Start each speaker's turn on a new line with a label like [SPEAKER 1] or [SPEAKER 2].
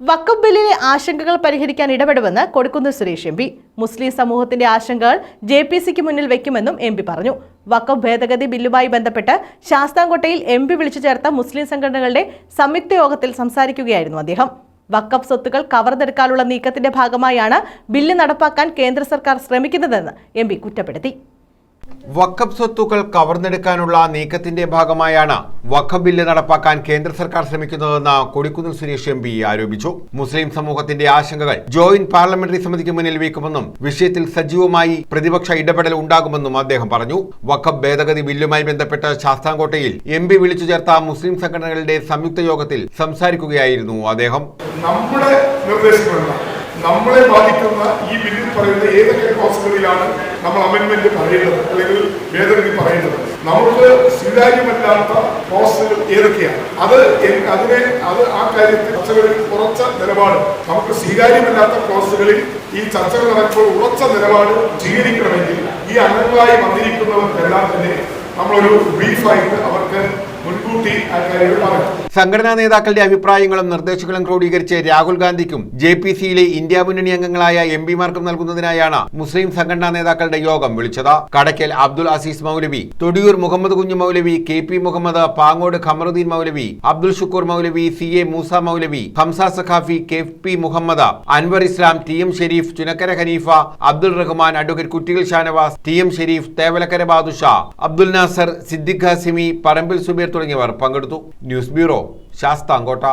[SPEAKER 1] വഖഫ് ബില്ലിലെ ആശങ്കകൾ പരിഹരിക്കാൻ ഇടപെടുമെന്ന് കൊടുക്കുന്ന സുരേഷ് എം പി. മുസ്ലിം സമൂഹത്തിന്റെ ആശങ്കകൾ ജെ പി സിക്ക് മുന്നിൽ വെക്കുമെന്നും എം പി പറഞ്ഞു. വക്കം ഭേദഗതി ബില്ലുമായി ബന്ധപ്പെട്ട് ശാസ്താംകോട്ടയിൽ എം പി വിളിച്ചു ചേർത്ത മുസ്ലിം സംഘടനകളുടെ സംയുക്ത യോഗത്തിൽ സംസാരിക്കുകയായിരുന്നു അദ്ദേഹം. വക്കഫ് സ്വത്തുക്കൾ കവർന്നെടുക്കാനുള്ള നീക്കത്തിന്റെ ഭാഗമായാണ് ബില്ല് നടപ്പാക്കാൻ കേന്ദ്ര സർക്കാർ ശ്രമിക്കുന്നതെന്ന് എം കുറ്റപ്പെടുത്തി.
[SPEAKER 2] വഖഫ് സ്വത്തുക്കൾ കവർന്നെടുക്കാനുള്ള നീക്കത്തിന്റെ ഭാഗമായാണ് വഖബ് ബില്ല് നടപ്പാക്കാൻ കേന്ദ്ര സർക്കാർ ശ്രമിക്കുന്നതെന്ന് കൊടിക്കുന്നിൽ സുരേഷ് എം പി ആരോപിച്ചു. മുസ്ലിം സമൂഹത്തിന്റെ ആശങ്കകൾ ജോയിന്റ് പാർലമെന്ററി സമിതിക്ക് മുന്നിൽ വയ്ക്കുമെന്നും വിഷയത്തിൽ സജീവമായി പ്രതിപക്ഷ ഇടപെടൽ ഉണ്ടാകുമെന്നും അദ്ദേഹം പറഞ്ഞു. വഖബ് ഭേദഗതി ബില്ലുമായി ബന്ധപ്പെട്ട് ശാസ്താംകോട്ടയിൽ എം പി വിളിച്ചു ചേർത്ത മുസ്ലിം സംഘടനകളുടെ സംയുക്ത യോഗത്തിൽ സംസാരിക്കുകയായിരുന്നു അദ്ദേഹം.
[SPEAKER 3] നമ്മുടെ നമ്മളെ ബാധിക്കുന്ന ഈ ബില്ലിൽ പറയുന്ന ഏതൊക്കെ ക്ലോസുകളിലാണ് നമ്മൾ അമെന്റ്മെന്റ് പറയുന്നത് അല്ലെങ്കിൽ ഭേദഗതി പറയുന്നത്? നമുക്ക് സ്വീകാര്യമല്ലാത്ത ക്ലോസുകൾ ഏതൊക്കെയാണ്? അത് അതിനെ അത് ആ കാര്യത്തിൽ ചർച്ചകളിൽ ഉറച്ച നിലപാട്. നമുക്ക് സ്വീകാര്യമല്ലാത്ത ക്ലോസുകളിൽ ഈ ചർച്ചകൾ നടക്കുമ്പോൾ ഉറച്ച നിലപാട് സ്വീകരിക്കണമെങ്കിൽ ഈ അംഗങ്ങളായി വന്നിരിക്കുന്നവർക്കെല്ലാം തന്നെ നമ്മളൊരു ബ്രീഫായിട്ട് അവർക്ക്
[SPEAKER 2] സംഘടനാ നേതാക്കളുടെ അഭിപ്രായങ്ങളും നിർദ്ദേശങ്ങളും ക്രോഡീകരിച്ച് രാഹുൽ ഗാന്ധിക്കും ജെ പി സിയിലെ ഇന്ത്യ മുന്നണി അംഗങ്ങളായ എം പിമാർക്കും നൽകുന്നതിനായാണ് മുസ്ലിം സംഘടനാ നേതാക്കളുടെ യോഗം വിളിച്ചത്. Kadakkal Abdul Azeez Moulavi Thodiyoor Muhammad Kunju Moulavi K P Muhammad Pangode Kamaruddin Moulavi Abdul Shukoor Moulavi C A Moosa Moulavi Hamza Saqafi K P Muhammad Anwar Islam T M Sherif Chunakkara Haneefa Abdul Rahman advocate കുറ്റികൾ Shanavas T M Sherif Thevalakkara Badusha Abdul Nasar Siddique ഹസിമി Parambil Subeer തുടങ്ങിയവർ പങ്കെടുത്തു. News bureau Sasthamkotta.